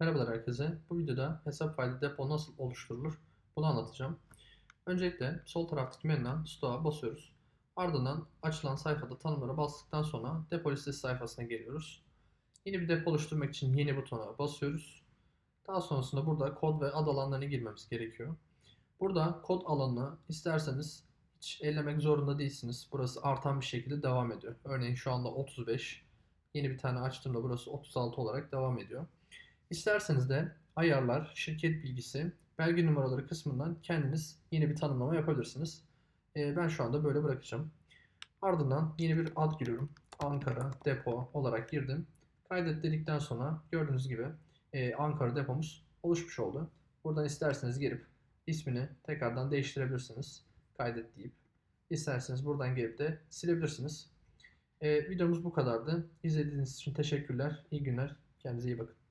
Merhabalar herkese. Bu videoda hesap faili depo nasıl oluşturulur bunu anlatacağım. Öncelikle sol taraftaki menüden Store'a basıyoruz. Ardından açılan sayfada tanımlara bastıktan sonra depo listesi sayfasına geliyoruz. Yeni bir depo oluşturmak için yeni butona basıyoruz. Daha sonrasında burada kod ve ad alanlarını girmemiz gerekiyor. Burada kod alanını isterseniz hiç ellemek zorunda değilsiniz. Burası artan bir şekilde devam ediyor. Örneğin şu anda 35. Yeni bir tane açtığımda burası 36 olarak devam ediyor. İsterseniz de ayarlar, şirket bilgisi, belge numaraları kısmından kendiniz yeni bir tanımlama yapabilirsiniz. Ee, ben şu anda böyle bırakacağım. Ardından yeni bir ad giriyorum. Ankara depo olarak girdim. Kaydet dedikten sonra gördüğünüz gibi e, Ankara depomuz oluşmuş oldu. Buradan isterseniz girip ismini tekrardan değiştirebilirsiniz. Kaydet deyip. İsterseniz buradan gelip de silebilirsiniz. E, videomuz bu kadardı. İzlediğiniz için teşekkürler. İyi günler. Kendinize iyi bakın.